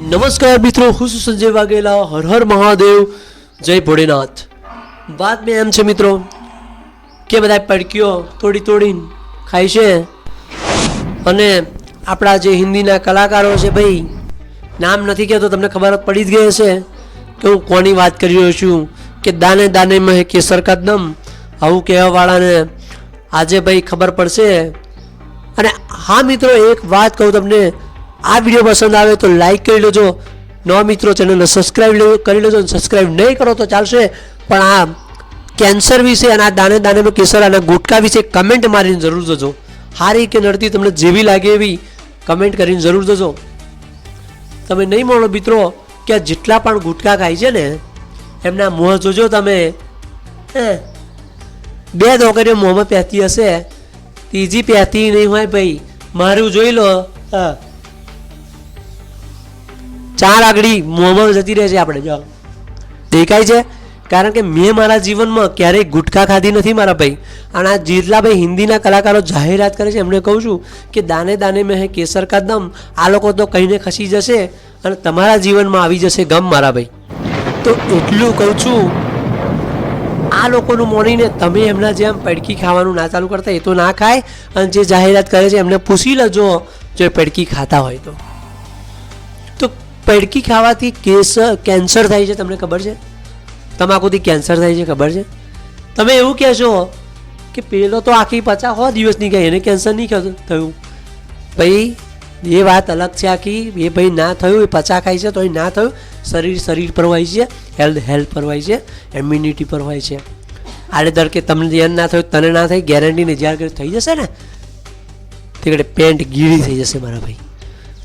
નમસ્કાર મિત્રો, હું છું સંજય વાઘેલા હર હર મહાદેવ, જય ભોળેનાથ. વાત મેં એમ છે મિત્રો, કે બધા પડકીઓ તોડી તોડીને ખાય છે. અને આપણા જે હિન્દીના કલાકારો છે ભાઈ, નામ નથી કહેતો, તમને ખબર પડી જ ગઈ હશે કે હું કોની વાત કરી રહ્યો છું, કે દાને દાને મેં કેસર કદમ આવું કહેવાવાળાને આજે ભાઈ ખબર પડશે. અને હા મિત્રો, એક વાત કહું તમને આ વીડિયો પસંદ આવે તો લાઈક કરી લેજો. નવા મિત્રો ચેનલને સબસ્ક્રાઈબ કરી લેજો અને સબસ્ક્રાઈબ નહીં કરો તો ચાલશે. પણ આ કેન્સર વિશે અને આ દાને દાનેનો કેસર અને ગુટકા વિશે કમેન્ટ મારીને જરૂર જજો. હારી કે નડતી તમને જેવી લાગે એવી કમેન્ટ કરીને જરૂર જજો. તમે નહીં માનો મિત્રો કે આ જેટલા પણ ગુટકા ખાય છે ને, એમના મોં જોજો તમે. હે? બે દોકરીઓ મોંમાં પહેતી હશે. ત્રીજી પહેતી નહીં હોય ભાઈ. મારું જોઈ લો. હા. ચાર આગળી મોંમાં જતી રહે છે આપણે, જો. દેખાય છે? કારણ કે મેં મારા જીવનમાં ક્યારેય ગુટખા ખાધી નથી મારા ભાઈ. અને આ જેટલા ભાઈ હિન્દીના કલાકારો જાહેરાત કરે છે એમને કહું છું કે દાને દાને મેં કેસર કા દમ, આ લોકો તો કહીને ખસી જશે અને તમારા જીવનમાં આવી જશે ગમ મારા ભાઈ. તો એટલું કહું છું, આ લોકોનું મોનીને તમે એમના જેમ પડકી ખાવાનું ના ચાલુ કરતા, એ તો ના ખાય. અને જે જાહેરાત કરે છે, એમને પૂછી લેજો, જો પડકી ખાતા હોય તો. પડકી ખાવાથી કેસર કેન્સર થાય છે, તમને ખબર છે? તમાકુથી કેન્સર થાય છે, ખબર છે? તમે એવું કહેશો કે પેલો તો આખી પચાસ હો દિવસની ગઈ, એને કેન્સર નહીં થયું. ભાઈ, એ વાત અલગ છે આખી. એ ભાઈ ના થયું, એ પચા ખાય છે તો એ ના થયું. શરીર શરીર પર હોય છે હેલ્થ હેલ્થ પર હોય છે ઇમ્યુનિટી પર હોય છે. આડેધડ કે તમને ધ્યાન ના થયું, તને ના થાય ગેરંટીને જ્યારે ઘડી થઈ જશે ને તે પેન્ટ ગીળી થઈ જશે મારા ભાઈ.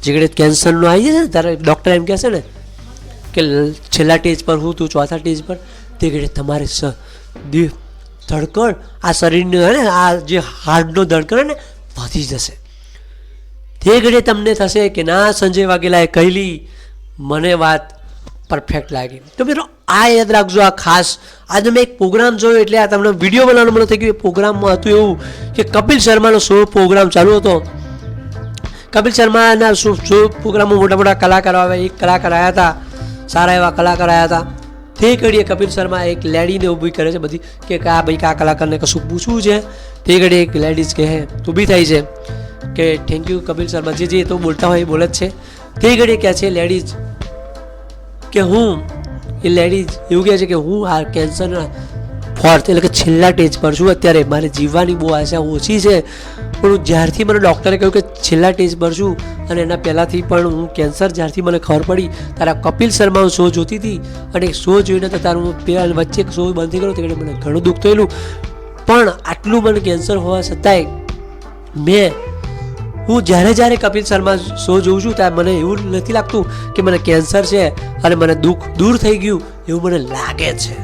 જે ઘડે કેન્સરનું આવી જશે ને ત્યારે ડૉક્ટર એમ કહેશે ને કે છેલ્લા સ્ટેજ પર હું તું, ચોથા સ્ટેજ પર, તે ઘડે તમારે સ, દિ, ધડકણ, આ શરીરનું હે આ જે હાર્ટનો ધડકણ ને, વધી જશે. તે ઘડે તમને થશે કે ના, સંજય વાઘેલાએ કહેલી, મને વાત પરફેક્ટ લાગી. તો મિત્રો, આ યાદ રાખજો, આ ખાસ, આજે મેં એક પ્રોગ્રામ જોયો, એટલે આ તમને વીડિયો બનાવવાનું મને થઈ ગયું. એ પ્રોગ્રામમાં હતું એવું કે કપિલ શર્માનો શો પ્રોગ્રામ ચાલુ હતો. કપિલ શર્માના શું શું પ્રોગ્રામમાં મોટા મોટા કલાકારો આવે, એક કલાકાર આવ્યા હતા, સારા એવા કલાકાર આવ્યા હતા. તે ઘડીએ કપિલ શર્મા એક લેડીને ઊભી કરે છે બધી, કે આ ભાઈ આ કલાકારને કશું પૂછવું છે? તે ઘડીએ એક લેડીઝ કહે, ઊભી થાય છે. કે થેન્ક યુ કપિલ શર્મા. જે જે તો બોલતા હોય એ બોલે જ છે. તે ઘડીએ કહે છે, લેડીઝ, કે હું, એ લેડીઝ એવું કહે છે કે હું આ કેન્સરના ફોર્થ એટલે કે છેલ્લા સ્ટેજ પર છું. અત્યારે મારે જીવવાની બહુ આશા ઓછી છે. પણ હું જ્યારથી મને ડૉક્ટરે કહ્યું કે છેલ્લા ટેસ્ટ ભરશું અને એના પહેલાંથી પણ હું કેન્સર જ્યારથી મને ખબર પડી, તારા કપિલ શર્મા શો જોતી હતી અને શો જોઈને તો તારું પહેલાં વચ્ચે શો બંધ ગયો તે મને ઘણું દુઃખ થયેલું. પણ આટલું મને કેન્સર હોવા છતાંય મેં, હું જ્યારે જ્યારે કપિલ શર્મા શો જોઉં છું ત્યારે મને એવું નથી લાગતું કે મને કેન્સર છે અને મને દુઃખ દૂર થઈ ગયું એવું મને લાગે છે.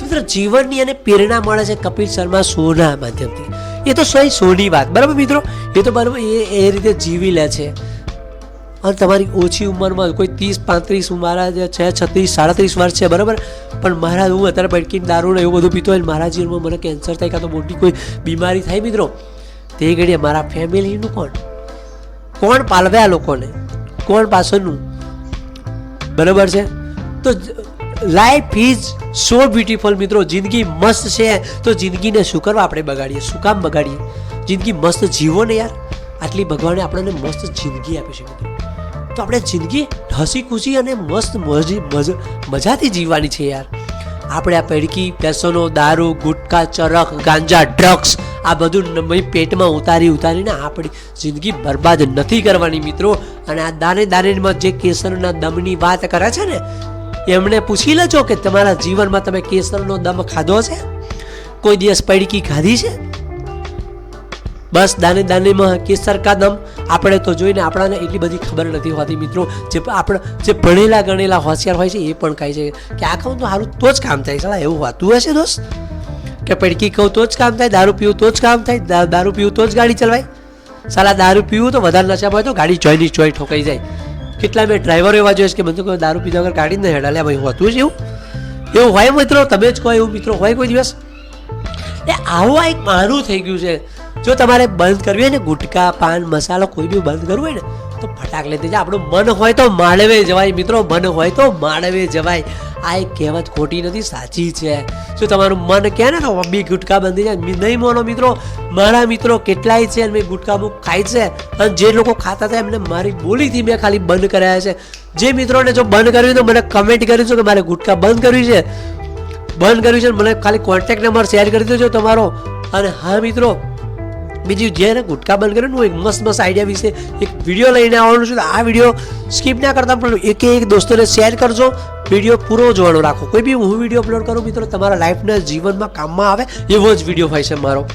તો જીવનની અને પ્રેરણા મળે છે કપિલ શર્મા શોના માધ્યમથી. એ તો સોય સોની વાત. બરાબર મિત્રો? એ તો બરાબર એ એ રીતે જીવી લે છે. અને તમારી ઓછી ઉંમરમાં કોઈ ત્રીસ, પાંત્રીસ મારા જે છે, છત્રીસ, સાડત્રીસ વર્ષ છે, બરાબર? પણ મારા, હું અત્યારે પટકીને દારૂ એવું બધું પીતો હોય મારા જીવનમાં મને કેન્સર થાય કાં તો મોટી કોઈ બીમારી થાય મિત્રો. તે ઘડીએ મારા ફેમિલીનું કોણ? કોણ પાલવે આ લોકોને? કોણ પાછળનું? બરાબર છે? તો લાઈફ ઇઝ સો બ્યુટીફુલ મિત્રો. જિંદગી મસ્ત છે. તો જિંદગીને શું કરવા આપણે બગાડીએ? શું કામ બગાડીએ? જિંદગી મસ્ત જીવો ને યાર. આટલી ભગવાને આપણને મસ્ત જિંદગી આપી છે, મિત્રો. તો આપણે જિંદગી હસી ખુશી અને મસ્ત મજી મજ- મજાથી જીવવાની છે, યાર. આપણે આ પૈડકી પેસોનો દારૂ, ગુટકા ચરક ગાંજા, ડ્રગ્સ, આ બધું પેટમાં ઉતારી ઉતારીને આપણી જિંદગી બરબાદ નથી કરવાની, મિત્રો. અને આ દાને દાનેમાં જે કેસરના દમની વાત કરે છે ને એમને પૂછી લેજો કે તમારા જીવનમાં તમે કેસરનો દમ ખાધો છે કોઈ દિવસ પૈડકી ખાધી છે? બસ દાને દાનેમાં કેસર કા દમ. આપણે તો જોઈને આપણાને એટલી બધી ખબર નથી હોતી મિત્રો. જે આપણે જે ભણેલા ગણેલા હોશિયાર હોય છે એ પણ કહે છે કે આ ખાઉં તો સારું તો જ કામ થાય, સાલા એવું હોતું હશે દોસ્ત? કે પૈડકી ખાઉં તો જ કામ થાય, દારૂ પીવું તો જ કામ થાય દારૂ પીવું તો જ ગાડી ચલાવાય. સાલા દારૂ પીવું તો વધારે નશામાં હોય તો ગાડી ચોયની ચોય ઠોકાઈ જાય. કેટલા મેં ડ્રાઈવરો એવા જોઈએ કે કોઈ દારૂ પીધા વગર ગાડી જ નહીં હેડાલ્યા ભાઈ હોતું જ એવું. એવું હોય મિત્રો, તમે જ કહો, એવું મિત્રો હોય કોઈ દિવસ? એ આવું એક મારું થઈ ગયું છે. જો તમારે બંધ કરવી હોય ને, ગુટકા, પાન, મસાલો કોઈ બી બંધ કરવું હોય ને, તો ફટાક લેતી જાય આપણું મન હોય તો માળવે જવાય, મિત્રો, મન હોય તો માળવે જવાય. આ એક કહેવત ખોટી નથી, સાચી છે. શું તમારું મન કહે ને બી ગુટકા બંધી જાય. નહીં મોનો મિત્રો, મારા મિત્રો કેટલાય છે અને મેં ગુટકા અમુક ખાય છે. અને જે લોકો ખાતા હતા, એમને મારી બોલીથી મેં ખાલી બંધ કરાયા છે. જે મિત્રોને જો બંધ કર્યું તો મને કમેન્ટ કરી છે કે મારે ગુટકા બંધ કર્યું છે. બંધ કર્યું છે મને ખાલી કોન્ટેક્ટ નંબર શેર કરી દેજો તમારો. અને હા મિત્રો બીજું જેને ગુટકા બંધ કર્યું ને હું એક મસ્ત મસ્ત આઈડિયા વિશે એક વીડિયો લઈને આવવાનું છું. આ વીડિયો સ્કીપ ના કરતા પણ એક એક દોસ્તોને શેર કરજો. વીડિયો પૂરો જોવાનો રાખો. કોઈ બી હું વીડિયો અપલોડ કરું મિત્રો, તમારા લાઈફના જીવનમાં કામમાં આવે એવો જ વીડિયો હોય છે મારો.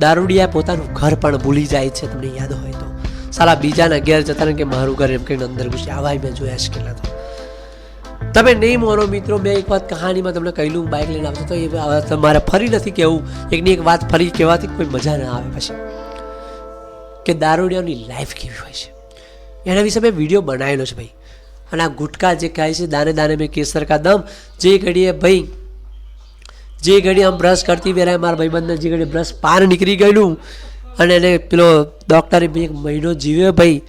દારૂડિયા પોતાનું ઘર પણ ભૂલી જાય છે, તમને યાદ હોય તો. સાલા બીજાના ઘેર જતા કે મારું ઘર એમ કહીને અંદર ઘૂસી. આવા મેં જોયા છે કેટલા તમે નહીં માનો મિત્રો, મેં એક વાત કહાનીમાં તમને કહેલું બાઇક લઈને આવતો તો એ તમારે ફરી નથી કહેવું. એકની એક વાત ફરી કહેવાથી કોઈ મજા ના આવે પછી. કે દારૂડિયાની લાઈફ કેવી હોય છે. એના વિશે મેં વીડિયો બનાવેલો છે ભાઈ. અને આ ગુટકા જે ખાય છે, દાને દાને મેં કેસર કા દમ, જે ઘડીએ ભાઈ, જે ઘડી આમ બ્રશ કરતી વેરાય મારા ભાઈબંધને જે ઘડી બ્રશ પાર નીકળી ગયેલું. અને એને પેલો ડૉક્ટરે એક મહિનો જીવ્યો ભાઈ.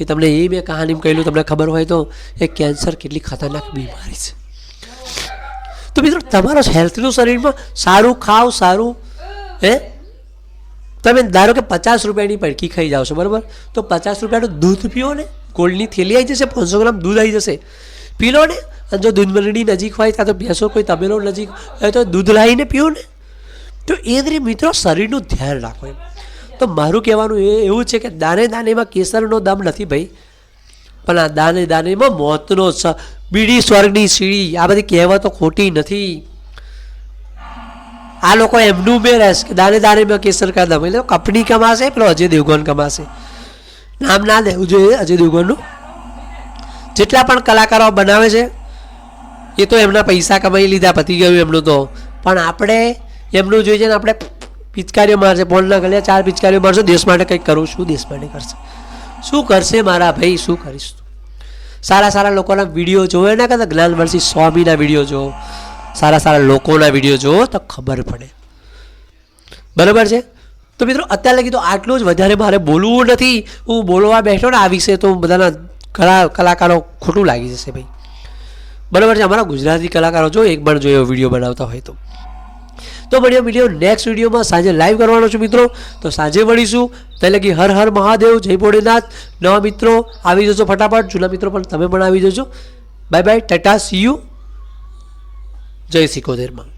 એ તમને એ મેં કહાની કહેલું, તમને ખબર હોય તો, એ કેન્સર કેટલી ખતરનાક બીમારી છે. તો મિત્રો, તમારો હેલ્થનું શરીરમાં સારું ખાવ, સારું, હે? તમે ધારો કે પચાસ રૂપિયાની પડકી ખાઈ જાઓ છો, બરાબર? તો પચાસ રૂપિયાનું દૂધ પીઓ ને ગોલ્ડની થેલી આવી જશે, પાંચસો ગ્રામ દૂધ આવી જશે. પી લો ને, અને જો દૂધ મંડળી નજીક હોય, ત્યાં તો ભેંસો કોઈ તબેલો નજીક હોય, તો દૂધ લાવીને પીઓ ને. તો એ રીતે મિત્રો શરીરનું ધ્યાન રાખો એમ. તો મારું કહેવાનું એ એવું છે કે દાને દાનેમાં કેસરનો દમ નથી ભાઈ. પણ આ દાને દાનેમાં મોતનો બીડી સ્વર્ગની સીડી, આ બધી કહેવતો ખોટી નથી. આ લોકો એમનું બે રહેશે કે દાને દાને માં કેસર કા દમ એટલે કંપની કમાશે પેલો અજય દેવગન કમાશે? નામ ના લેવું જોઈએ અજય દેવગનનું જેટલા પણ કલાકારો બનાવે છે, એ તો એમના પૈસા કમાઈ લીધા, પતી ગયું એમનું તો. પણ આપણે એમનું જોઈએ ને, આપણે પિચકારીઓ મારશે બોલના ગળે ચાર પિચકારીઓ મારશે, દેશ માટે કંઈક કરું શું દેશ માટે કરશે? શું કરશે મારા ભાઈ, શું કરીશ સારા સારા લોકોના વીડિયો જોવો, એના કરતાં જ્ઞાનવર્ષી સ્વામીના વીડિયો જોવો, સારા સારા લોકોના વીડિયો જોવો, તો ખબર પડે. બરાબર છે? તો મિત્રો, અત્યારે લગી તો આટલું જ વધારે મારે બોલવું નથી. હું બોલવા બેઠો ને, આ વિશે તો બધાના કલા, કલાકારો ખોટું લાગી જશે ભાઈ. બરાબર છે? અમારા ગુજરાતી કલાકારો જો એક પણ જો એવો વીડિયો બનાવતા હોય તો. તો મળીએ વીડિયો નેક્સ્ટ વિડીયોમાં સાંજે લાઈવ કરવાનો છું મિત્રો. તો સાંજે મળીશું. ત્યાં લગી હર હર મહાદેવ, જય ભોળેનાથ. નવા મિત્રો, આવી જજો ફટાફટ. જૂના મિત્રો પણ તમે પણ આવી જજો. Bye bye tata see you જય સિકોતેરમાં